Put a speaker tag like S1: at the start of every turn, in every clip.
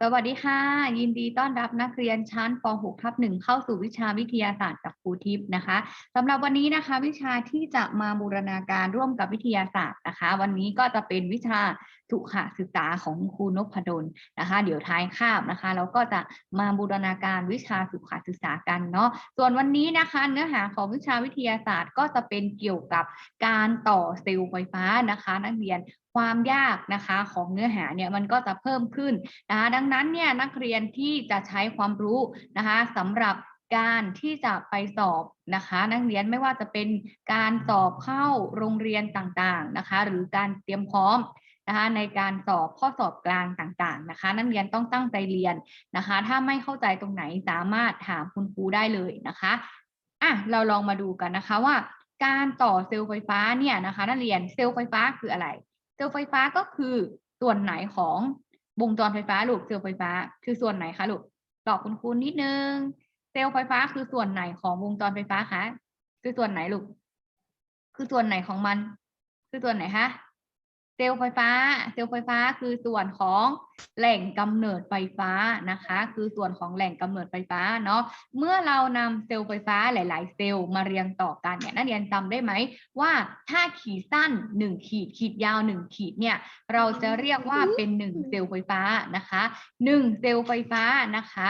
S1: สวัสดีค่ะ ยินดีต้อนรับนักเรียนชั้นป .6 ทับ1เข้าสู่วิชาวิทยาศาสตร์กับครูทิพย์นะคะสำหรับวันนี้นะคะ วิชาที่จะมาบูรณาการร่วมกับวิทยาศาสตร์นะคะ วันนี้ก็จะเป็นวิชาสุขศึกษาของครูนพดลนะคะ เดี๋ยวท้ายคาบนะคะ เราก็จะมาบูรณาการวิชาสุขศึกษากันเนาะส่วนวันนี้นะคะ เนื้อหาของวิชาวิทยาศาสตร์ก็จะเป็นเกี่ยวกับการต่อเซลล์ไฟฟ้านะคะ นักเรียน ความยากนะคะของเนื้อหาเนี่ยมันก็จะเพิ่มขึ้นนะคะดังนั้นเนี่ยนักเรียนที่จะใช้ความรู้นะคะสำหรับการที่จะไปสอบนะคะ นักเรียนไม่ว่าจะเป็นการสอบเข้าโรงเรียนต่างๆนะคะ หรือการเตรียมพร้อมนะคะในการสอบข้อสอบกลางต่างๆนะคะ นักเรียนต้องตั้งใจเรียนนะคะ ถ้าไม่เข้าใจตรงไหนสามารถถามคุณครูได้เลยนะคะอะเราลองมาดูกันนะคะว่า การต่อเซลล์ไฟฟ้าเนี่ยนะคะ นักเรียนเซลล์ไฟฟ้าคืออะไร เซลล์ไฟฟ้าก็คือส่วนไหนของวงจรไฟฟ้าลูกเซลล์ไฟฟ้า คือส่วนไหนคะลูกตอบคุณครูนิดนึง เซลล์ไฟฟ้าคือส่วนไหนของวงจรไฟฟ้าคะคือส่วนไหนลูก คือส่วนไหนของมัน คือส่วนไหนคะ เซลล์ไฟฟ้า เซลล์ไฟฟ้าคือส่วนของแหล่งกำเนิดไฟฟ้านะคะ คือส่วนของแหล่งกำเนิดไฟฟ้าเนาะ เมื่อเรานำเซลล์ไฟฟ้าหลาย ๆ เซลล์มาเรียงต่อกันเนี่ยนักเรียนจำได้ไหมว่าถ้าขีดสั้นหนึ่งขีด ขีดยาวหนึ่งขีดเนี่ยเราจะเรียกว่าเป็นหนึ่งเซลล์ไฟฟ้านะคะหนึ่งเซลล์ไฟฟ้านะคะ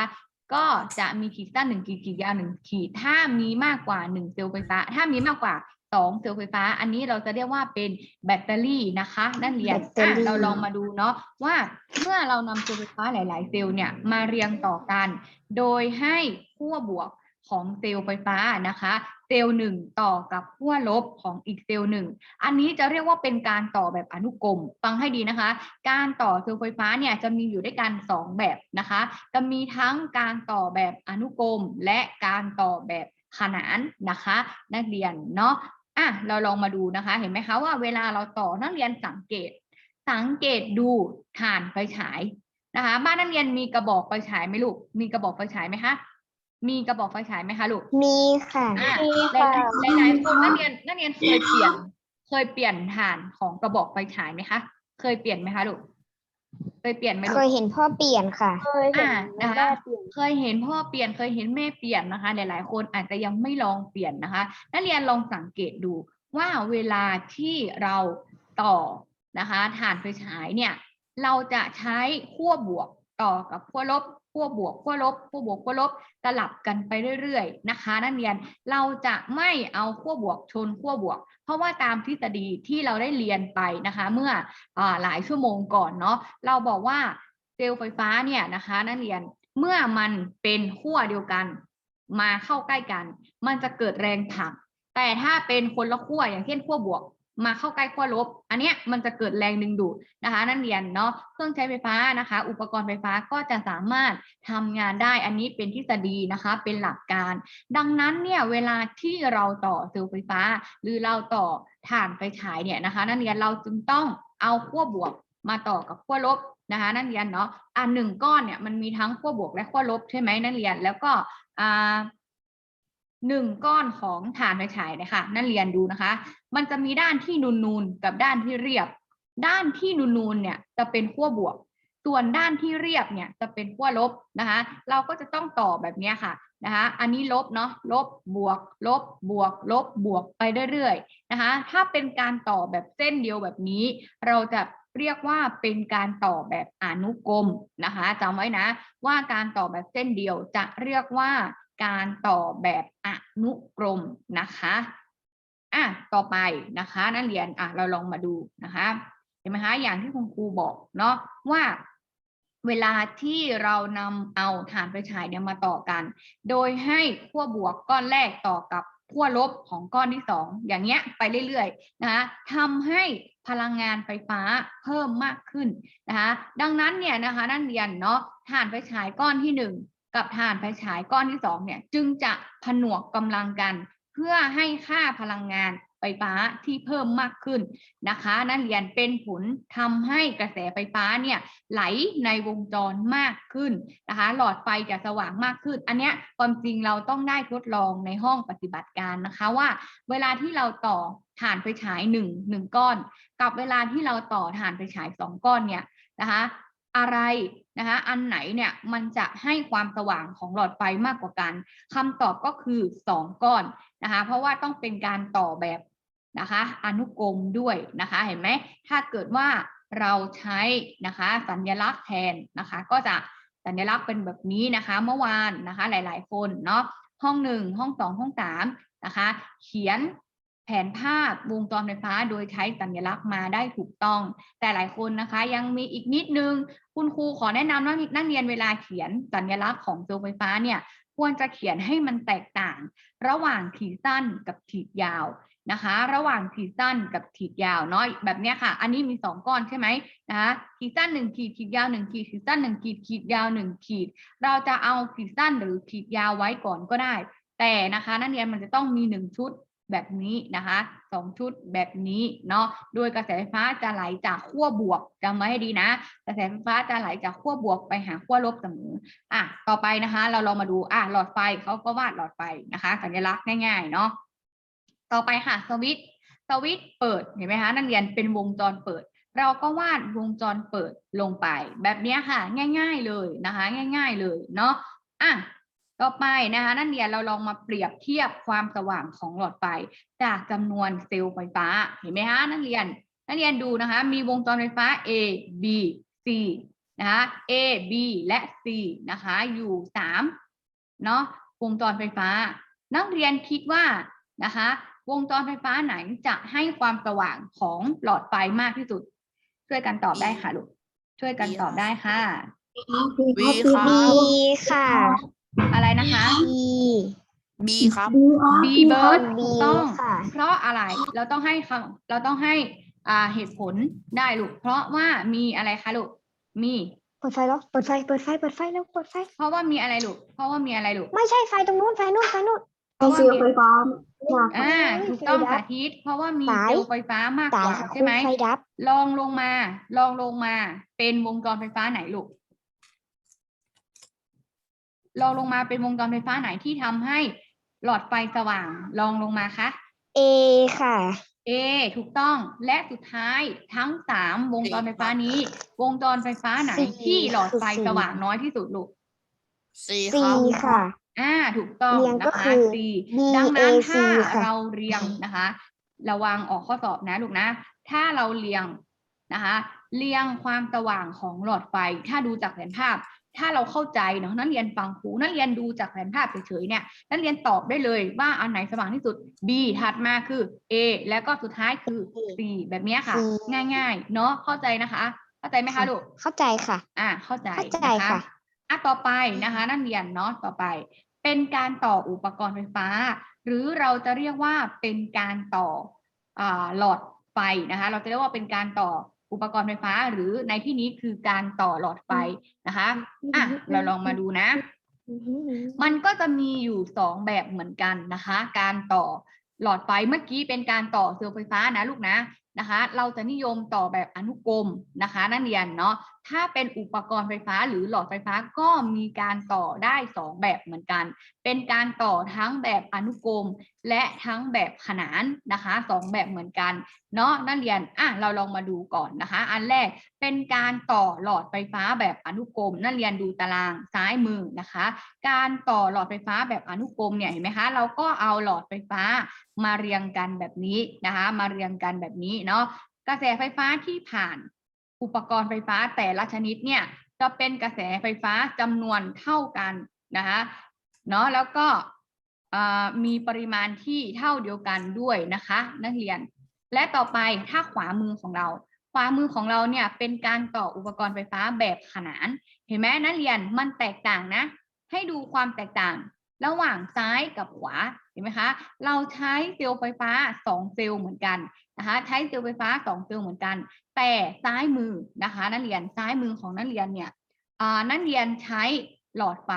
S1: ก็จะมีขีดสั้นหนึ่งขีดขีดยาวหนึ่งขีด ถ้ามีมากกว่าหนึ่งเซลล์ไฟฟ้า ถ้ามีมากกว่า สองเซลล์ไฟฟ้า อันนี้เราจะเรียกว่าเป็นแบตเตอรี่นะคะนักเรียน
S2: แบตเตอรี่
S1: อะเราลองมาดูเนาะว่าเมื่อเรานำเซลล์ไฟฟ้าหลาย ๆ เซลล์เนี่ยมาเรียงต่อกัน โดยให้ขั้วบวกของเซลล์ไฟฟ้านะคะเซลล์หนึ่งต่อกับขั้วลบของอีกเซลล์หนึ่งอันนี้จะเรียกว่าเป็นการต่อแบบอนุกรม ฟังให้ดีนะคะ การต่อเซลล์ไฟฟ้าเนี่ยจะมีอยู่ด้วยกันสองแบบนะคะ จะมีทั้งการต่อแบบอนุกรม และการต่อแบบขนานนะคะ นักเรียนเนาะ อะเราลองมาดูนะคะ เห็นไหมคะว่าเวลาเราต่อนักเรียนสังเกต สังเกตดูถ่านไฟฉายนะคะ บ้านนักเรียนมีกระบอกไฟฉายไหมลูก มีกระบอกไฟฉายไหมคะมีกระบอกไฟฉายไหมคะลูก
S2: มีค่ะ
S1: อะ
S2: มี
S1: หลายหลายๆคนนักเรียนนักเรียนเคยเปลี่ยน เคยเปลี่ยนฐานของกระบอกไฟฉายไหมคะ เคยเปลี่ยนไหมคะลูก เคยเปลี่ยนไหมลู
S2: เค
S1: ก
S2: ยเห็นพ่อเปลี่ยนค่ะ
S3: เคยเห็น
S1: อ่านะคะ
S3: แม่เปลี่ยน
S1: เคยเห็นพ่อเปลี่ยนเคยเห็นแม่เปลี่ยนนะคะ หลาย ๆ คนอาจจะยังไม่ลองเปลี่ยนนะคะ นักเรียนลองสังเกตดูว่าเวลาที่เราต่อนะคะฐานไฟฉายเนี่ย เราจะใช้ขั้วบวกต่อกับขั้วลบ ขั้วบวกขั้วลบขั้วบวกขั้วลบสลับกันไปเรื่อยๆนะคะนักเรียนเราจะไม่เอาขั้วบวกชนขั้วบวก เพราะว่าตามทฤษฎีที่เราได้เรียนไปนะคะ เมื่ออหลายชั่วโมงก่อนเนาะเราบอกว่าเซลล์ไฟฟ้าเนี่ยนะคะนักเรียนเมื่อมันเป็นขั้วเดียวกันมาเข้าใกล้กัน มันจะเกิดแรงผลักแต่ถ้าเป็นคนละขั้วอย่างเช่นขั้วบวก มาเข้าใกล้ขั้วลบ อันเนี้ยมันจะเกิดแรงดึงดูดนะคะ นักเรียนเนาะเครื่องใช้ไฟฟ้านะคะ อุปกรณ์ไฟฟ้าก็จะสามารถทำงานได้อันนี้เป็นทฤษฎีนะคะ เป็นหลักการ ดังนั้นเนี่ยเวลาที่เราต่อเซลล์ไฟฟ้า หรือเราต่อถ่านไฟฉายเนี่ยนะคะ นักเรียนเราจึงต้องเอาขั้วบวกมาต่อกับขั้วลบนะคะนักเรียนเนาะอ่าหนึ่งก้อนเนี่ยมันมีทั้งขั้วบวกและขั้วลบใช่ไหมนักเรียนแล้วก็อ่า หนึ่งก้อนของฐานไฟฉายนะคะนักเรียนดูนะคะ มันจะมีด้านที่นูนๆกับด้านที่เรียบ ด้านที่นูนๆเนี่ยจะเป็นขั้วบวก ส่วนด้านที่เรียบเนี่ยจะเป็นขั้วลบนะคะ เราก็จะต้องต่อแบบนี้ค่ะนะคะ อันนี้ลบเนาะลบบวก ลบบวก ลบบวกไปเรื่อยๆนะคะ ถ้าเป็นการต่อแบบเส้นเดียวแบบนี้ เราจะเรียกว่าเป็นการต่อแบบอนุกรมนะคะจำไว้นะว่าการต่อแบบเส้นเดียวจะเรียกว่า การต่อแบบอนุกรมนะคะอะต่อไปนะคะนักเรียนอะเราลองมาดูนะคะเห็นไหมคะอย่างที่คุณครูบอกเนาะว่าเวลาที่เรานำเอาฐานไฟฉายเนี่ยมาต่อกัน โดยให้ขั้วบวกก้อนแรกต่อกับขั้วลบของก้อนที่สองอย่างเงี้ยไปเรื่อยๆนะคะทำให้พลังงานไฟฟ้าเพิ่มมากขึ้นนะคะดังนั้นเนี่ยนะคะนักเรียนเนาะฐานไฟฉายก้อนที่หนึ่ง กับฐานไฟฉายก้อนที่สองเนี่ยจึงจะผนวกกำลังกัน เพื่อให้ค่าพลังงานไฟฟ้าที่เพิ่มมากขึ้นนะคะ นักเรียนเป็นผลทำให้กระแสไฟฟ้าเนี่ยไหลในวงจรมากขึ้นนะคะ หลอดไฟจะสว่างมากขึ้น อันเนี้ยความจริงเราต้องได้ทดลองในห้องปฏิบัติการนะคะว่า เวลาที่เราต่อถ่านไฟฉายหนึ่งหนึ่งก้อน กับเวลาที่เราต่อถ่านไฟฉายสองก้อนเนี่ยนะคะ อะไรนะคะอันไหนเนี่ยมันจะให้ความสว่างของหลอดไฟมากกว่ากันคำตอบก็คือสองก้อนนะคะ เพราะว่าต้องเป็นการต่อแบบนะคะอนุกรมด้วยนะคะเห็นไหมถ้าเกิดว่าเราใช้นะคะสัญลักษณ์แทนนะคะ ก็จะสัญลักษณ์เป็นแบบนี้นะคะ เมื่อวานนะคะหลาย ๆ คนเนาะห้องหนึ่งห้องสองห้องสามนะคะ เขียน แผนภาพวงจรไฟฟ้าโดยใช้สัญลักษณ์มาได้ถูกต้อง แต่หลายคนนะคะ ยังมีอีกนิดนึง คุณครูขอแนะนำว่านักเรียนเวลาเขียนสัญลักษณ์ของเสาไฟฟ้าเนี่ยควรจะเขียนให้มันแตกต่าง ระหว่างขีดสั้นกับขีดยาวนะคะ ระหว่างขีดสั้นกับขีดยาวเนาะแบบเนี้ยค่ะ อันนี้มีสองก้อนใช่ไหมนะคะขีดสั้นหนึ่งขีดขีดยาวหนึ่งขีดขีดสั้นหนึ่งขีดขีดยาวหนึ่งขีด เราจะเอาขีดสั้นหรือขีดยาวไว้ก่อนก็ได้ แต่นะคะนักเรียนมันจะต้องมีหนึ่งชุด แบบนี้นะคะสองชุดแบบนี้เนาะโดยกระแสไฟฟ้าจะไหลจากขั้วบวกจำไว้ให้ดีนะ กระแสไฟฟ้าจะไหลจากขั้วบวกไปหาขั้วลบเสมออะต่อไปนะคะ เราลองมาดูอะหลอดไฟเขาก็วาดหลอดไฟนะคะ สัญลักษณ์ง่ายๆเนาะต่อไปค่ะสวิตสวิตเปิดเห็นไหมคะนักเรียนเป็นวงจรเปิด เราก็วาดวงจรเปิดลงไป แบบนี้ค่ะ ง่าย ๆเลยนะคะ ง่าย ๆเลยเนาะอะ ต่อไปนะคะนักเรียนเราลองมาเปรียบเทียบความสว่างของหลอดไฟจากจำนวนเซลล์ไฟฟ้าเห็นไหมคะนักเรียนนักเรียนดูนะคะมีวงจรไฟฟ้า A B C นะคะ A B และ C นะคะอยู่สามเนาะวงจรไฟฟ้า นักเรียนคิดว่านะคะวงจรไฟฟ้าไหนจะให้ความสว่างของหลอดไฟมากที่สุด ช่วยกันตอบได้ค่ะลูกช่วยกันตอบได้ค่ะ
S3: วีครั
S2: บี
S3: บ
S2: ค่ะ
S1: อะไรนะคะ
S2: บี
S3: บีครับ
S1: B bird
S2: บี
S1: ถูกต้อง
S2: ค่ะ
S1: เพราะอะไรเราต้องให้คำเราต้องให้อ่าเหตุผลได้ลูก เพราะว่ามีอะไรคะลูก มี
S2: เปิดไฟแล้วเปิดไฟ เปิดไฟ เปิดไฟแล้วเปิดไฟ
S1: เพราะว่ามีอะไรลูก เพราะว่ามีอะไรลูก
S2: ไม่ใช่ไฟตรงนู้นไฟนู้นไฟนู้น
S1: เพราะว่ามี
S2: ฟ้า
S1: อ่าถูกต้องสาธิต เพราะว่ามี
S2: สาย
S1: เซลล์ไฟฟ้ามาก
S2: ตากย
S1: ว่า
S2: ค่ะ
S1: ใช่ไหม
S2: ไฟดับ
S1: ลองลงมา ลองลงมา เป็นวงจรไฟฟ้าไหนลูก ลองลงมาเป็นวงจรไฟฟ้าไหนที่ทำให้หลอดไฟสว่างลองลงมาคะ
S2: เอค่ะ
S1: A ถูกต้องและสุดท้ายทั้งสามวงจรไฟฟ้านี้ วงจรไฟฟ้าไหน
S2: สี่
S1: ที่หลอดไฟ
S2: คือสี่
S1: สว่างน้อยที่สุดลูก
S3: ซี
S2: ซี
S3: ครับ
S2: ค่ะ
S1: อ่า ถูกต้อง
S2: เรียงก็
S1: นะคะ
S2: คือ
S1: C
S2: B
S1: ดังนั้น
S2: A C
S1: ถ้า
S2: ค่ะ
S1: เราเรียงนะคะ ระวังออกข้อสอบนะลูกนะ ถ้าเราเรียงนะคะ เรียงความสว่างของหลอดไฟ ถ้าดูจากแผนภาพ ถ้าเราเข้าใจเนาะนักเรียนฟังครูนักเรียนดูจากแผนภาพเฉยๆเนี่ยนักเรียนตอบได้เลยว่าอันไหนสว่างที่สุด B ถัดมาคือ A แล้วก็สุดท้ายคือ C แบบเนี้ยค่ะ
S2: C
S1: ง่ายๆ เนาะเข้าใจนะคะ เข้าใจไหมคะลูก
S2: เข้าใจค่ะ
S1: อ่าเข้าใจ
S2: เข้าใจ
S1: น
S2: ค่ะ
S1: อะต่อไปนะคะ นักเรียนเนาะต่อไป เป็นการต่ออุปกรณ์ไฟฟ้า หรือเราจะเรียกว่าเป็นการต่ออ่าหลอดไฟนะคะ เราจะเรียกว่าเป็นการต่อ อุปกรณ์ไฟฟ้า หรือในที่นี้คือการต่อหลอดไฟนะคะอะเราลองมาดูนะ มันก็จะมีอยู่สองแบบเหมือนกันนะคะ การต่อหลอดไฟเมื่อกี้เป็นการต่อเซลล์ไฟฟ้านะลูกนะนะคะ เราจะนิยมต่อแบบอนุกรมนะคะ นักเรียนเนาะ ถ้าเป็นอุปกรณ์ไฟฟ้าหรือหลอดไฟฟ้าก็มีการต่อได้สองแบบเหมือนกัน เป็นการต่อทั้งแบบอนุกรม และทั้งแบบขนานนะคะสองแบบเหมือนกันเนาะนักเรียนอะเราลองมาดูก่อนนะคะ อันแรกเป็นการต่อหลอดไฟฟ้าแบบอนุกรมนักเรียนดูตารางซ้ายมือนะคะ การต่อหลอดไฟฟ้าแบบอนุกรมเนี่ยเห็นไหมคะเราก็เอาหลอดไฟฟ้ามาเรียงกันแบบนี้นะคะ มาเรียงกันแบบนี้เนาะกระแสไฟฟ้าที่ผ่าน อุปกรณ์ไฟฟ้าแต่ละชนิดเนี่ยจะเป็นกระแสไฟฟ้าจำนวนเท่ากันนะคะเนาะแล้วก็มีปริมาณที่เท่าเดียวกันด้วยนะคะ นักเรียน และต่อไปถ้าขวามือของเราขวามือของเราเนี่ยเป็นการต่ออุปกรณ์ไฟฟ้าแบบขนาน เห็นไหมนักเรียนมันแตกต่างนะ ให้ดูความแตกต่าง ระหว่างซ้ายกับขวาเห็นไหมคะเราใช้เซลล์ไฟฟ้าสองเซลล์เหมือนกันนะคะใช้เซลล์ไฟฟ้าสองเซลล์เหมือนกัน แต่ซ้ายมือนะคะนักเรียนซ้ายมือของนักเรียนเนี่ยนักเรียนใช้หลอดไฟ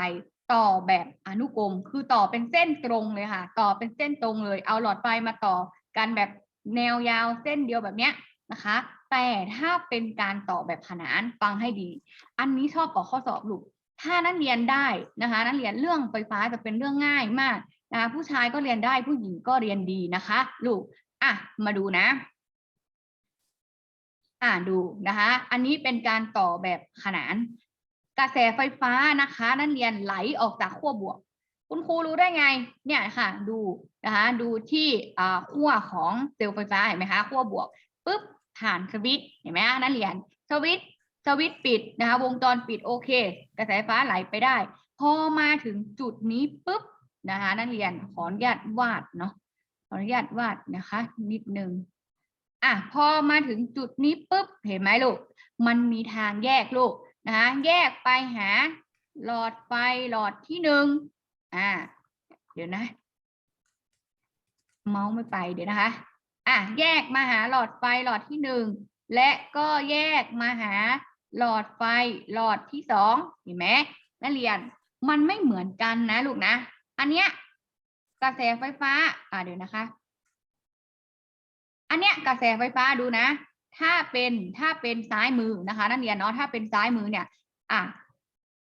S1: ต่อแบบอนุกรม คือต่อเป็นเส้นตรงเลยค่ะ ต่อเป็นเส้นตรงเลย เอาหลอดไฟมาต่อกันแบบแนวยาวเส้นเดียวแบบเนี้ยนะคะ แต่ถ้าเป็นการต่อแบบขนานฟังให้ดี อันนี้ชอบออกข้อสอบลูก ถ้านักเรียนได้นะคะนักเรียนเรื่องไฟฟ้าจะเป็นเรื่องง่ายมากนะคะผู้ชายก็เรียนได้ผู้หญิงก็เรียนดีนะคะ ลูกอะมาดูนะ อ่าดูนะคะ อันนี้เป็นการต่อแบบขนาน กระแสไฟฟ้านะคะนักเรียนไหลออกจากขั้วบวก คุณครูรู้ได้ไง เนี่ยค่ะดูนะคะดูที่ขั้วของเซลล์ไฟฟ้าเห็นไหมคะขั้วบวกปุ๊บผ่านสวิตเห็นไหมนักเรียนสวิต สวิตปิดนะคะ วงจรปิดโอเค กระแสไฟฟ้าไหลไปได้ พอมาถึงจุดนี้ปุ๊บนะคะ นักเรียนขออนุญาตวาดเนาะขออนุญาตวาดนะคะ นิดนึงอะพอมาถึงจุดนี้ปุ๊บเห็นไหมลูก มันมีทางแยกลูกนะคะแยกไปหา หลอดไฟหลอดที่หนึ่งอ่าเดี๋ยวนะ เมาส์ไม่ไปเดี๋ยวนะคะอะแยกมาหาหลอดไฟหลอดที่หนึ่งและก็แยกมาหา หลอดไฟหลอดที่สองเห็นไหมนักเรียนมันไม่เหมือนกันนะลูกนะ อันเนี้ยกระแสไฟฟ้า อ่าเดี๋ยวนะคะ อันเนี้ยกระแสไฟฟ้าดูนะ ถ้าเป็นถ้าเป็นซ้ายมือนะคะ นักเรียนเนาะถ้าเป็นซ้ายมือเนี่ย อะ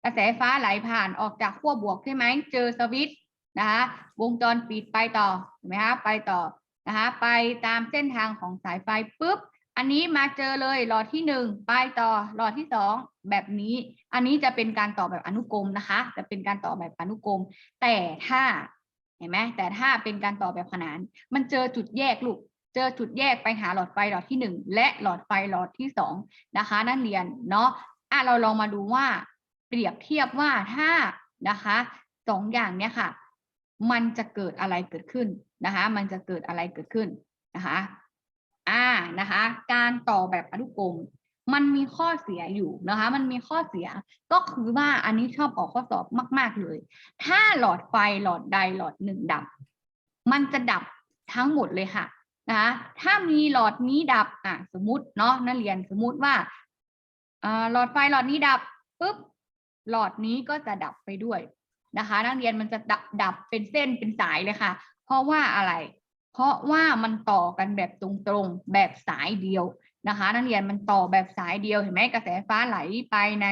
S1: กระแสไฟฟ้าไหลผ่านออกจากขั้วบวกใช่ไหมเจอสวิตช์นะคะ วงจรปิดไปต่อเห็นไหมคะไปต่อนะคะ ไปตามเส้นทางของสายไฟปุ๊บ อันนี้มาเจอเลยหลอดที่หนึ่งไปต่อหลอดที่สองแบบนี้ อันนี้จะเป็นการต่อแบบอนุกรมนะคะ จะเป็นการต่อแบบอนุกรม แต่ถ้าเห็นไหมแต่ถ้าเป็นการต่อแบบขนาน มันเจอจุดแยกลูกเจอจุดแยกไปหาหลอดไฟหลอดที่หนึ่งและหลอดไฟหลอดที่สองนะคะนักเรียนเนาะอะเราลองมาดูว่า เปรียบเทียบว่าถ้านะคะสองอย่างเนี้ยค่ะ มันจะเกิดอะไรเกิดขึ้นนะคะ มันจะเกิดอะไรเกิดขึ้นนะคะ นะคะ การต่อแบบอนุกรมมันมีข้อเสียอยู่นะคะ มันมีข้อเสียก็คือว่าอันนี้ชอบออกข้อสอบมาก ๆเลย ถ้าหลอดไฟหลอดใดหลอดหนึ่งดับ มันจะดับทั้งหมดเลยค่ะนะคะถ้ามีหลอดนี้ดับอะสมมติเนาะนักเรียนสมมติว่าอ่าหลอดไฟหลอดนี้ดับปุ๊บหลอดนี้ก็จะดับไปด้วยนะคะ นักเรียนมันจะดับดับเป็นเส้นเป็นสายเลยค่ะ เพราะว่าอะไร เพราะว่ามันต่อกันแบบตรงๆแบบสายเดียวนะคะ นักเรียนมันต่อแบบสายเดียวเห็นไหมกระแสฟ้าไหลไปใน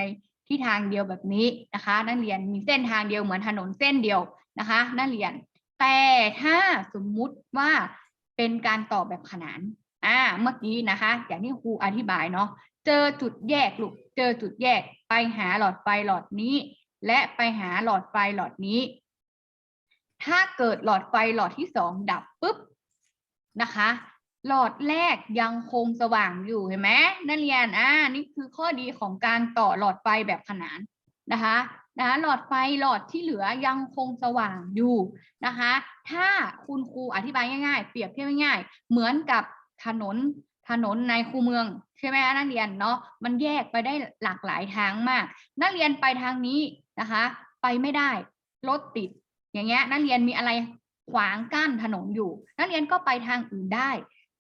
S1: ที่ทางเดียวแบบนี้นะคะ นักเรียนมีเส้นทางเดียวเหมือนถนนเส้นเดียวนะคะ นักเรียน แต่ถ้าสมมุติว่าเป็นการต่อแบบขนานอ่าเมื่อกี้นะคะ อย่างที่ครูอธิบายเนาะเจอจุดแยกลูกเจอจุดแยกไปหาหลอดไฟหลอดนี้ และไปหาหลอดไฟหลอดนี้ ถ้าเกิดหลอดไฟหลอดที่สองดับปุ๊บ นะคะ หลอดแรกยังคงสว่างอยู่เห็นไหมนักเรียนอ่านี่คือข้อดีของการต่อหลอดไฟแบบขนานนะคะนะหลอดไฟหลอดที่เหลือยังคงสว่างอยู่นะคะ ถ้าคุณครูอธิบายง่ายๆ เปรียบเทียบง่ายๆ เหมือนกับถนนถนนในคูเมืองใช่ไหมนักเรียนเนาะมันแยกไปได้หลากหลายทางมาก นักเรียนไปทางนี้นะคะ ไปไม่ได้รถติด อย่างเงี้ยนักเรียนมีอะไร ขวางกั้นถนนอยู่ นักเรียนก็ไปทางอื่นได้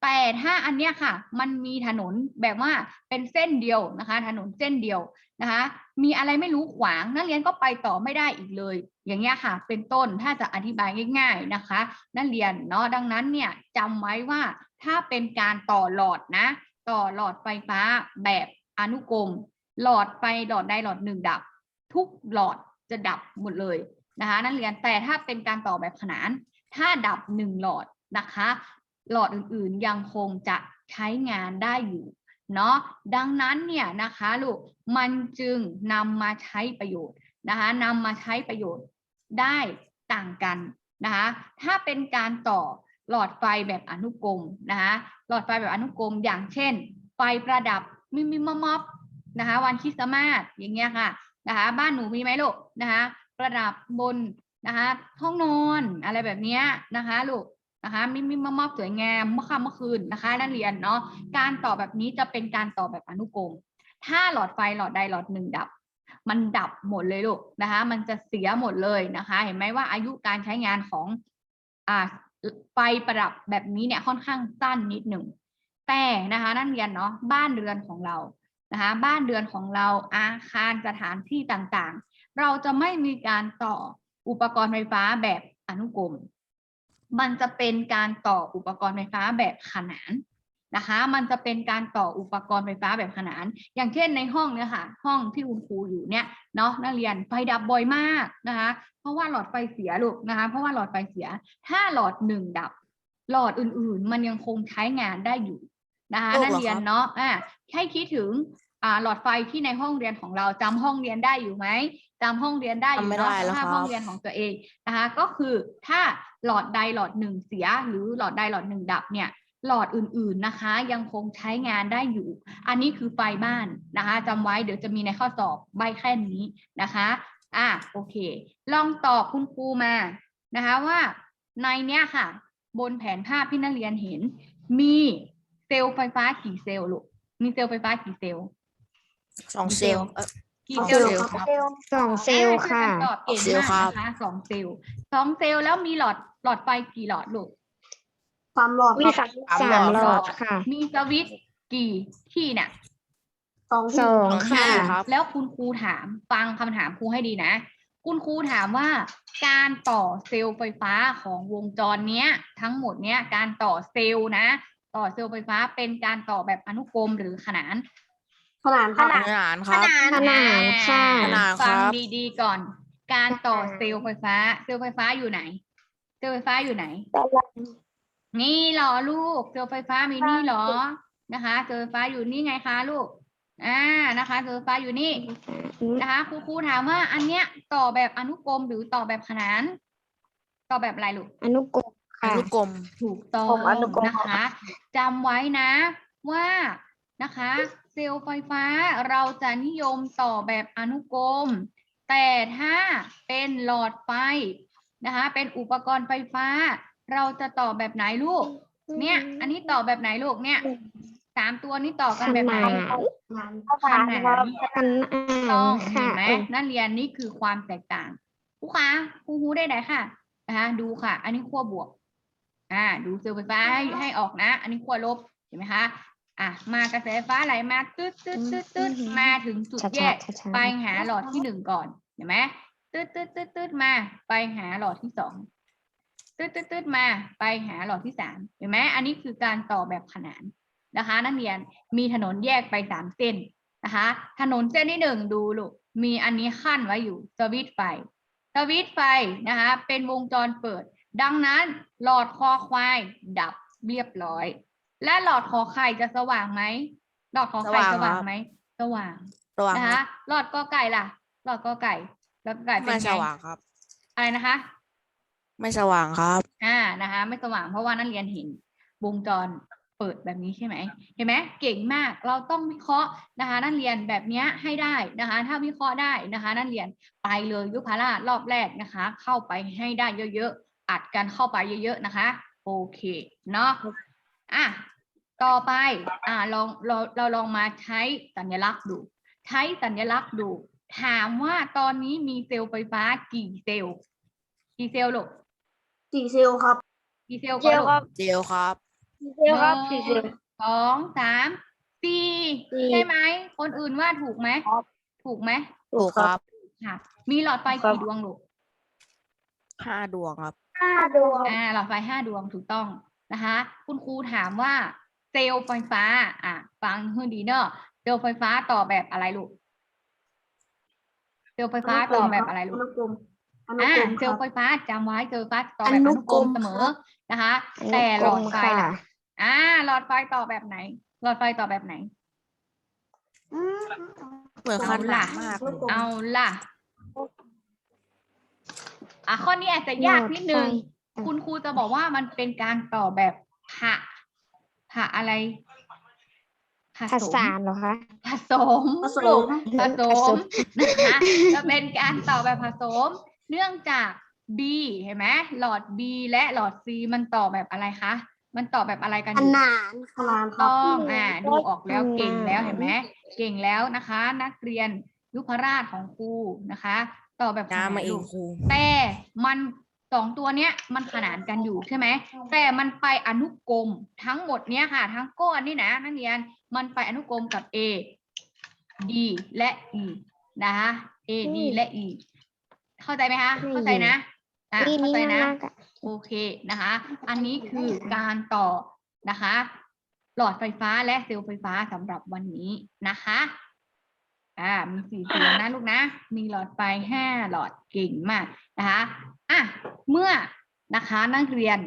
S1: แต่ถ้าอันเนี้ยค่ะ มันมีถนนแบบว่าเป็นเส้นเดียวนะคะ ถนนเส้นเดียวนะคะ มีอะไรไม่รู้ขวางนักเรียนก็ไปต่อไม่ได้อีกเลย อย่างเงี้ยค่ะ เป็นต้นถ้าจะอธิบายง่าย ๆนะคะ นักเรียนเนาะดังนั้นเนี่ยจำไว้ว่าถ้าเป็นการต่อหลอดนะ ต่อหลอดไฟฟ้าแบบอนุกรม หลอดไฟหลอดใดหลอดหนึ่งดับ ทุกหลอดจะดับหมดเลยนะคะ นักเรียนแต่ถ้าเป็นการต่อแบบขนาน ถ้าดับหนึ่งหลอดนะคะ หลอดอื่นๆยังคงจะใช้งานได้อยู่เนาะดังนั้นเนี่ยนะคะลูกมันจึงนำมาใช้ประโยชน์นะคะนำมาใช้ประโยชน์ได้ต่างกันนะคะถ้าเป็นการต่อหลอดไฟแบบอนุกรมนะคะหลอดไฟแบบอนุกรมอย่างเช่น ไฟประดับมิมิมอมอบนะคะวันคริสต์มาสอย่างเงี้ยค่ะนะคะบ้านหนูมีไหมลูกนะคะประดับบน นะคะห้องนอนอะไรแบบนี้นะคะลูกนะคะมิมิมามอบสวยงามเมื่อค่ำเมื่อคืนนะคะนักเรียนเนาะการต่อแบบนี้จะเป็นการต่อแบบอนุกรม ถ้าหลอดไฟหลอดใดหลอดหนึ่งดับ มันดับหมดเลยลูกนะคะ มันจะเสียหมดเลยนะคะ เห็นไหมว่าอายุการใช้งานของอ่าไฟประดับแบบนี้เนี่ยค่อนข้างสั้นนิดหนึ่งแต่นะคะนักเรียนเนาะบ้านเรือนของเรานะคะบ้านเรือนของเราอาคารสถานที่ต่างๆ เราจะไม่มีการต่อ อุปกรณ์ไฟฟ้าแบบอนุกรม มันจะเป็นการต่ออุปกรณ์ไฟฟ้าแบบขนานนะคะ มันจะเป็นการต่ออุปกรณ์ไฟฟ้าแบบขนาน อย่างเช่นในห้องเนี่ยค่ะ ห้องที่คุณครูอยู่เนี่ยเนาะนักเรียนไฟดับบ่อยมากนะคะ เพราะว่าหลอดไฟเสียลูกนะคะ เพราะว่าหลอดไฟเสีย ถ้าหลอดหนึ่งดับ หลอดอื่นๆ มันยังคงใช้งานได้อยู่นะคะ
S3: โอ้เหรอ
S1: นักเรียน
S3: ครับ
S1: เนาะอ่าให้คิดถึงอ่าหลอดไฟที่ในห้องเรียนของเราจำห้องเรียนได้อยู่ไหม จำห้องเรียนได้อยู่
S3: จำไม่
S1: เนาะ
S3: ได้
S1: ส
S3: แล้ว
S1: ภาพ
S3: ครับ
S1: ห้องเรียนของตัวเองนะคะ ก็คือถ้าหลอดใดหลอดหนึ่งเสีย หรือหลอดใดหลอดหนึ่งดับเนี่ยหลอดอื่นๆนะคะ ยังคงใช้งานได้อยู่ อันนี้คือไฟบ้านนะคะจำไว้เดี๋ยวจะมีในข้อสอบใบแค่นี้นะคะอะโอเค ลองตอบคุณครูมานะคะว่าในเนี้ยค่ะ บนแผนภาพที่นักเรียนเห็น มีเซลล์ไฟฟ้ากี่เซลล์ลูกมีเซลล์ไฟฟ้ากี่เซลล์
S3: สองเซลล์เอ่อ
S1: กี่
S3: สอง
S1: เซลล์
S3: เซลล์
S1: ครับ
S2: สองเซลล์ค่ะ
S1: อ่าช่วยกันตอบเก่ง
S3: เซลล์
S1: มาก
S3: ครับ
S1: นะคะสองเซลล์สองเซลล์แล้วมีหลอดหลอดไฟกี่หลอดลูก
S4: สามหลอด
S2: มี
S4: ครับ
S2: สามสามหลอดค่ะ
S1: มีสวิตช์กี่ที่เนี่ย
S4: สอง
S2: ส
S4: ที่
S2: องค่ะ
S3: สองครับ
S1: แล้วคุณครูถามฟังคำถามครูให้ดีนะ คุณครูถามว่า การต่อเซลล์ไฟฟ้าของวงจรเนี้ย ทั้งหมดเนี้ยการต่อเซลล์นะ ต่อเซลล์ไฟฟ้าเป็นการต่อแบบอนุกรมหรือขนาน
S4: ขนาดครับ
S3: ขนานครับ
S2: ขนานค่ะ
S3: ขนานครับ
S1: ฟังดีๆก่อน การต่อเซลล์ไฟฟ้า เซลล์ไฟฟ้าอยู่ไหน เซลล์ไฟฟ้าอยู่ไหน นี่เหรอลูก เซลล์ไฟฟ้ามีนี่เหรอ นะคะ เซลล์ไฟฟ้าอยู่นี่ไงคะลูก อ่า นะคะ เซลล์ไฟฟ้าอยู่นี่ นะคะครูครูถามว่าอันเนี้ยต่อแบบอนุกรมหรือต่อแบบขนาน ต่อแบบอะไรลูก
S2: อนุกรม
S3: อ
S2: ค่ะ
S3: นุกรม
S1: ถูกต้อง
S4: ผมอนุกรม
S1: นะคะจำไว้นะว่านะคะ เซลล์ไฟฟ้าเราจะนิยมต่อแบบอนุกรม แต่ถ้าเป็นหลอดไฟนะคะ เป็นอุปกรณ์ไฟฟ้า เราจะต่อแบบไหนลูก เนี่ย อันนี้ต่อแบบไหนลูกเนี่ยสามตัวนี้ต่อกันแบบไหน
S2: ขนาน
S1: ขนาน
S2: ขนาน
S1: ต้องเห็
S2: ค่ะ
S1: นไหมนักเรียนนี่คือความแตกต่างครูคะครูฮูได้ไหนค่ะนะคะดูค่ะ อันนี้ขั้วบวก อ่า ดูเซลล์ไฟฟ้าให้ให้ออกนะ อันนี้ขั้วลบเห็นไหมคะ อะมากระแสไฟฟ้าไหลมาตืดตืดตืดตืดมาถึงจุด
S2: ชัด
S1: แย
S2: ๆ
S1: ก
S2: ชัดๆ
S1: ไปหาหลอดที่หนึ่งก่อนเห็นไหมตืดตืดตืดตืดมาไปหาหลอดที่สองตืดตืดตืดมาไปหาหลอดที่สามเห็นไหมอันนี้คือการต่อแบบขนานนะคะ นักเรียนมีถนนแยกไปสามเส้นนะคะ ถนนเส้นที่หนึ่งดูลูกมีอันนี้ขั้นไว้อยู่สวิตช์ไฟสวิตช์ไฟนะคะ เป็นวงจรเปิด ดังนั้นหลอดคอควายดับเรียบร้อย และหลอดคอไข่จะสว่างไหมหลอดคอไข่
S3: ส
S1: ส
S3: ว่า
S1: ว่างง
S3: ครับ
S1: ไหมสว่าง
S3: ระวัง
S1: นะ
S3: ค
S1: คะ
S3: รับ
S1: หลอดกอไก่ล่ะ หลอดกอไก่หลอดกอไก่เป็น
S3: ไม่
S1: ไง
S3: สว่างครับ
S1: อะไรนะคะ
S3: ไม่สว่างครับ
S1: อ่านะคะ ไม่สว่างเพราะว่านักเรียนเห็นวงจรเปิดแบบนี้ใช่ไหมเห็นไหมเก่งมากเราต้องวิเคราะห์นะคะนักเรียนแบบเนี้ยให้ได้นะคะ ถ้าวิเคราะห์ได้นะคะนักเรียนไปเลยยุพารารอบแรกนะคะ เข้าไปให้ได้เยอะๆอัดกันเข้าไปเยอะ ๆนะคะ โอเคเนาะ อะต่อไปอ่าลองเราเราลองมาใช้สัญลักษณ์ดู ใช้สัญลักษณ์ดู ถามว่าตอนนี้มีเซลล์ไฟฟ้ากี่เซลล์ กี่เซลล์ลูก
S4: สี่เซลล์ครับ
S1: กี่เซลล์ก็ลูก
S3: เซลล์ครับ
S4: เซลล์ครับสี่เซลล์
S1: สองสามสี่
S4: สี่
S1: ใช่ไหม คนอื่นว่าถูกไหม
S4: ครับ
S1: ถูกไหม
S3: ถูกครับ
S1: ค่ะ มีหลอดไฟ
S4: ครับ
S1: กี่ดวงลูก
S3: ห้าดวงครับ
S4: ห้าดวง
S1: อ่าหลอดไฟห้าดวงถูกต้อง นะคะคุณครูถามว่าเซลล์ไฟฟ้าอะฟังให้ดีเนอะเซลล์ไฟฟ้าต่อแบบอะไรลูกเซลล์ไฟฟ้าต่อแบบอะไรลู
S4: อกนุกรมอนุ
S1: อ่าก
S4: รม
S1: เซลล์
S4: ค
S1: ไฟ
S4: รับ
S1: ฟ้าจำไว้เซลล์ไฟฟ้าต่อแบบอ
S4: อนุ
S1: นุก
S4: ก
S1: ร
S4: ร
S1: ม
S4: ม
S1: เสมอนะคะ
S2: อนุ
S1: แต่หลอด
S2: กรม
S1: ไฟ
S2: ค่ะ
S1: ล่ะอ่าหลอดไฟต่อแบบไหน หลอดไฟต่อแบบไหน
S4: อืม
S3: เหมือนข
S1: เอา
S3: นา
S1: ล่ะ
S3: ดมากเลย
S1: เอาล่ะอะข้อนี้อาจจะยากนิดนึง
S2: หลอดไฟ
S1: คุณครูจะบอกว่ามันเป็นการต่อแบบผะผะอะไรผ
S2: ผ
S1: สม
S2: สานเหรอคะ
S1: ผสม
S4: ผส
S1: ลู
S4: ม
S1: กผสมนะคะจะเป็นการต่อแบบผสม เนื่องจาก B เห็นไหมหลอด B และหลอด C มันต่อแบบอะไรคะมันต่อแบบอะไรกันอ
S4: ข
S1: ยู่
S4: นานขนานครับ
S1: ต้องอ่าดูออกแล้ว
S2: อืม
S1: เก่งแล้วเห็นไหมเก่งแล้วนะคะ นักเรียนยุพราชของครูนะคะ ต่อแบบข
S3: น้ำ
S1: นาน
S3: มาเอ
S1: ลู
S3: ง
S1: ก
S3: ครู
S1: แต่มัน สองตัวเนี้ยมันขนานกันอยู่ใช่ไหมแต่มันไปอนุกรมทั้งหมดเนี้ยค่ะ ทั้งก้อนนี่นะนักเรียนมันไปอนุกรมกับ A D และ E นะคะ A D และ E เข้าใจไหมคะ
S2: ไม่
S1: เข้าใจนะอะ
S2: นี่
S1: เข้า
S2: นี่
S1: ใจ
S2: น่า
S1: นะ
S2: รักอะ
S1: โอเคนะคะ อันนี้คือการต่อนะคะ หลอดไฟฟ้าและเซลล์ไฟฟ้าสำหรับวันนี้นะคะอ่ามีสี่เสียงนะลูกนะ มีหลอดไฟห้าหลอดเก่งมากนะคะ อะเมื่อนะคะนักเรียน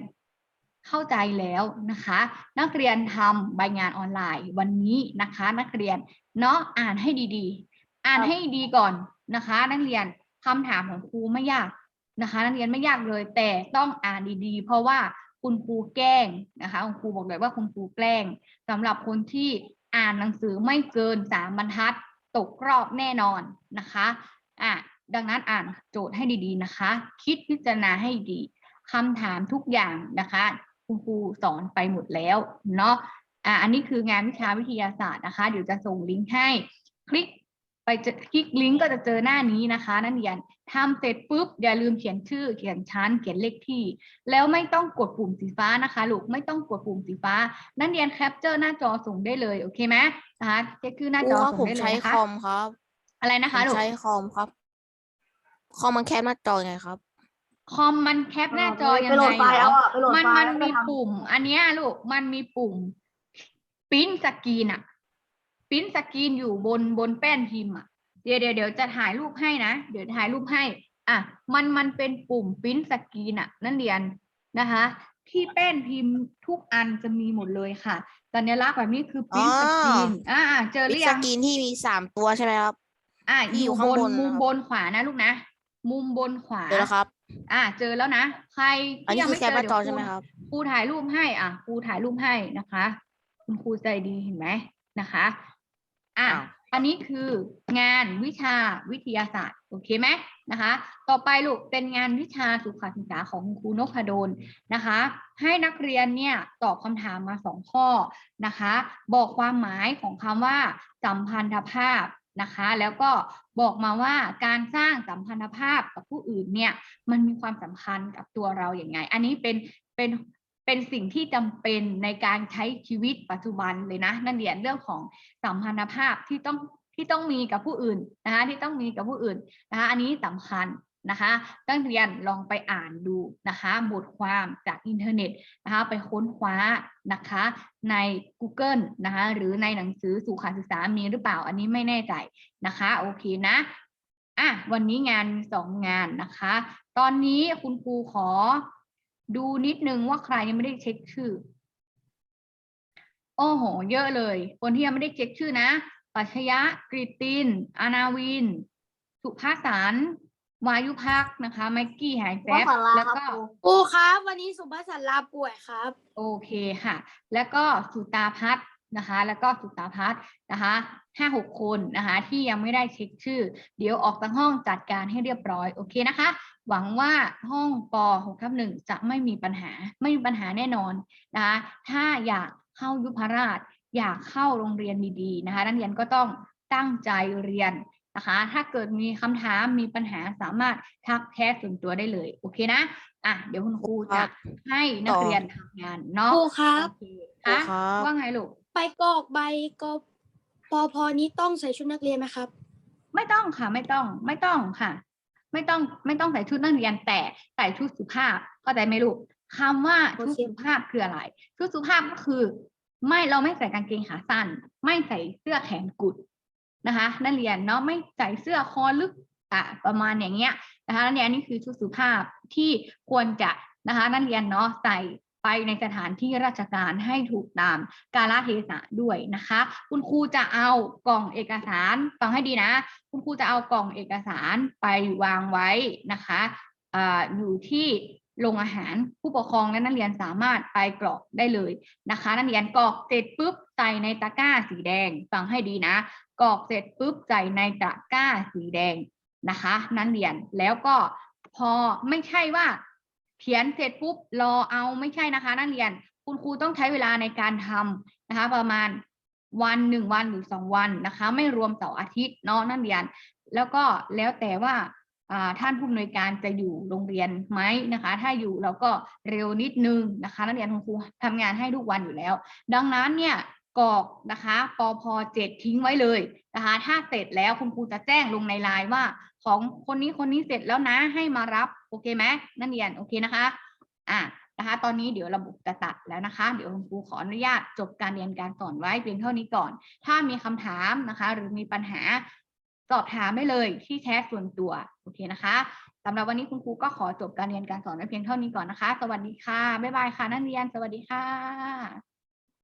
S1: เข้าใจแล้วนะคะ นักเรียนทำใบงานออนไลน์วันนี้นะคะ นักเรียนเนาะอ่านให้ดีๆ อ่านให้ดีก่อนนะคะ นักเรียนคำถามของครูไม่ยากนะคะ นักเรียนไม่ยากเลย แต่ต้องอ่านดีๆ เพราะว่าคุณครูแกล้งนะคะคุณครูบอกเลยว่าคุณครูแกล้งสำหรับคนที่อ่านหนังสือไม่เกินสามบรรทัดตกรอบแน่นอนนะคะอะ ดังนั้นอ่านโจทย์ให้ดีๆนะคะ คิดพิจารณาให้ดีคำถามทุกอย่างนะคะคุณครูสอนไปหมดแล้วเนาะอะอันนี้คืองานวิชาวิทยาศาสตร์นะคะ เดี๋ยวจะส่งลิงก์ให้ คลิกไปเจอคลิกลิงก์ก็จะเจอหน้านี้นะคะนักเรียนทำเสร็จปุ๊บอย่าลืมเขียนชื่อเขียนชั้นเขียนเลขที่ แล้วไม่ต้องกดปุ่มสีฟ้านะคะลูกไม่ต้องกดปุ่มสีฟ้า นักเรียนแคปเจอร์หน้าจอส่งได้เลยโอเคไหมนะคะเช็คคือหน้า
S3: ค
S1: จ
S3: รู
S1: อ
S3: ครับ
S1: ส่
S3: ผ
S1: ง
S3: ม
S1: ได้เล
S3: ใช้
S1: ยนะ
S3: ค
S1: คะ
S3: อมครับ
S1: อะไรนะ
S3: ผ
S1: คะ
S3: ม
S1: ลูก
S3: ใช้คอมครับ คอมมันแคปหน้าจอไงครับ
S1: คอมมันแคปหน้าจอยัง
S4: ไปโหล
S1: ไง
S4: ดไฟล์
S1: เหร
S4: เอา
S1: อ
S4: อะไปโหลด
S1: มัน
S4: ไฟ
S1: มัน
S4: ล์แล้วไป
S1: มี
S4: ทำ
S1: ปุ่ม อันเนี้ยลูกมันมีปุ่มปิ้นสกรีนอะปิ้นสกรีนอยู่บนบนแป้นพิมพ์อะเดี๋ยวเดี๋ยวเดี๋ยวจะถ่ายรูปให้นะ เดี๋ยวถ่ายรูปให้ อะ มันมันเป็นปุ่มปิ้นสกรีนอะนั่นเรียนนะคะ ที่แป้นพิมพ์ทุกอันจะมีหมดเลยค่ะสัญลักษณ์แบบนี้คือปิ้นสกรีนอ่าอ่าเจอห
S3: วิ
S1: รือ
S3: ส
S1: ยัง
S3: กรีนที่มีสามตัวใช่ไหมครับ
S1: อ่า
S3: ที่
S1: อ
S3: อยู่
S1: ยู่
S3: ข้าง
S1: บน
S3: บน
S1: มุม
S3: นะครับ
S1: บนขวานะลูกนะ มุมบนขวา
S3: เดี๋ยวนะครับ
S1: อ่าเจอแล้วนะ ใคร
S3: อัน
S1: ที่
S3: นี้
S1: ยัง
S3: คือ
S1: ไม่
S3: แค
S1: เจ
S3: ป
S1: อ
S3: หน้า
S1: เดี๋ยว
S3: จอ
S1: ครู
S3: ใช่ไหมครับ
S1: ครูถ่ายรูปให้ อะครูถ่ายรูปให้นะคะ คุณครูใจดีเห็นไหมนะคะ อะ
S3: อ้าว
S1: อันนี้คืองานวิชาวิทยาศาสตร์โอเคไหมนะคะ ต่อไปลูกเป็นงานวิชาสุขศึกษาของคุณครูนพดลนะคะ ให้นักเรียนเนี่ยตอบคำถามมาสองข้อนะคะ บอกความหมายของคำว่า สัมพันธภาพ นะคะ แล้วก็บอกมาว่าการสร้างสัมพันธภาพกับผู้อื่นเนี่ยมันมีความสำคัญกับตัวเราอย่างไง อันนี้เป็นเป็นเป็นสิ่งที่จำเป็นในการใช้ชีวิตปัจจุบันเลยนะนั่นเรียนเรื่องของสัมพันธภาพที่ต้องที่ต้องมีกับผู้อื่นนะคะที่ต้องมีกับผู้อื่นนะคะอันนี้สำคัญ นะคะนักเรียนลองไปอ่านดูนะคะบทความจากอินเทอร์เน็ตนะคะไปค้นคว้านะคะใน Google นะคะหรือในหนังสือสุขศึกษามีหรือเปล่าอันนี้ไม่แน่ใจนะคะโอเคนะอะวันนี้งานมีสองงานนะคะ ตอนนี้คุณครูขอดูนิดนึงว่าใครยังไม่ได้เช็คชื่อ โอ้โห เยอะเลย คนที่ยังไม่ได้เช็คชื่อนะ ปัชยะกริติน อานาวิน สุภาสัน วายุพักษ์นะคะไมกกี้หายแซ
S4: ว่า
S1: ฟ
S4: ขอลา
S1: แล้ว
S4: ครับ
S1: ก็
S4: ครู
S2: ครูครับ วันนี้สุภาษาลาป่วยครับ
S1: โอเคค่ะ แล้วก็สุตาพัฒน์นะคะ แล้วก็สุตาพัฒน์นะคะห้าหกคนนะคะ ที่ยังไม่ได้เช็คชื่อ เดี๋ยวออกจากห้องจัดการให้เรียบร้อยโอเคนะคะ หวังว่าห้องป .6 ทับหนึ่งจะไม่มีปัญหาไม่มีปัญหาแน่นอนนะคะถ้าอยากเข้ายุพราช อยากเข้าโรงเรียนดีๆนะคะนักเรียนก็ต้องตั้งใจเรียน นะคะ ถ้าเกิดมีคำถามมีปัญหาสามารถทักแชทส่วนตัวได้เลย โอเคนะ อะ เดี๋ยวคุณครู
S3: ครั
S1: จะ
S3: บ
S1: ให้นักเรียนทำงานเนาะ
S2: ครูครับ
S1: โอเค
S3: ครู
S1: คะ
S3: ครับ
S1: ว่าไงลูก
S2: ไปกรอกใบก็ปอพอนี้ต้องใส่ชุดนักเรียนไหมครับ
S1: ไม่ต้องค่ะ ไม่ต้อง ไม่ต้องค่ะ ไม่ต้อง ไม่ต้องใส่ชุดนักเรียนแต่ใส่ชุดสุภาพเข้าใจไหมลูกคำว่าชุด
S2: โอเค
S1: สุภาพคืออะไร ชุดสุภาพก็คือ ไม่เราไม่ใส่กางเกงขาสั้น ไม่ใส่เสื้อแขนกุด นะคะนักเรียนเนาะไม่ใส่เสื้อคอลึกอะประมาณอย่างเงี้ยนะคะนักเรียนนนี้คือชุดสุภาพที่ควรจะนะคะนักเรียนเนาะใส่ไปในสถานที่ราชการให้ถูกตามกาลเทศะด้วยนะคะ คุณครูจะเอากล่องเอกสารฟังให้ดีนะ คุณครูจะเอากล่องเอกสารไปวางไว้นะคะอาอยู่ที่โรงอาหารผู้ปกครองและนักเรียนสามารถไปกรอกได้เลยนะคะ นักเรียนกรอกเสร็จปุ๊บใส่ในตะกร้าสีแดงฟังให้ดีนะ กรอกเสร็จปุ๊บใส่ในตะกร้าสีแดงนะคะ นักเรียนแล้วก็พอไม่ใช่ว่าเขียนเสร็จปุ๊บรอเอาไม่ใช่นะคะ นักเรียน คุณครูต้องใช้เวลาในการทำนะคะ ประมาณวันหนึ่งวันหรือสองวันนะคะ ไม่รวมเสาร์อาทิตย์เนาะนักเรียน แล้วก็แล้วแต่ว่าอ่าท่านผู้อำนวยการจะอยู่โรงเรียนไหมนะคะ ถ้าอยู่เราก็เร็วนิดนึงนะคะ นักเรียนคุณครูทำงานให้ทุกวันอยู่แล้ว ดังนั้นเนี่ย กรอกนะคะปพเจ็ดทิ้งไว้เลยนะคะ ถ้าเสร็จแล้วคุณครูจะแจ้งลงในไลน์ว่า ของคนนี้คนนี้เสร็จแล้วนะให้มารับโอเคไหมนักเรียนโอเคนะคะอะนะคะ ตอนนี้เดี๋ยวระบบจะตัดแล้วนะคะ เดี๋ยวคุณครูขออนุญาตจบการเรียนการสอนไว้เพียงเท่านี้ก่อน ถ้ามีคำถามนะคะ หรือมีปัญหาสอบถามได้เลยที่แชทส่วนตัวโอเคนะคะสำหรับวันนี้คุณครูก็ขอจบการเรียนการสอนไว้เพียงเท่านี้ก่อนนะคะ สวัสดีค่ะ บ๊ายบายค่ะนักเรียน สวัสดีค่ะ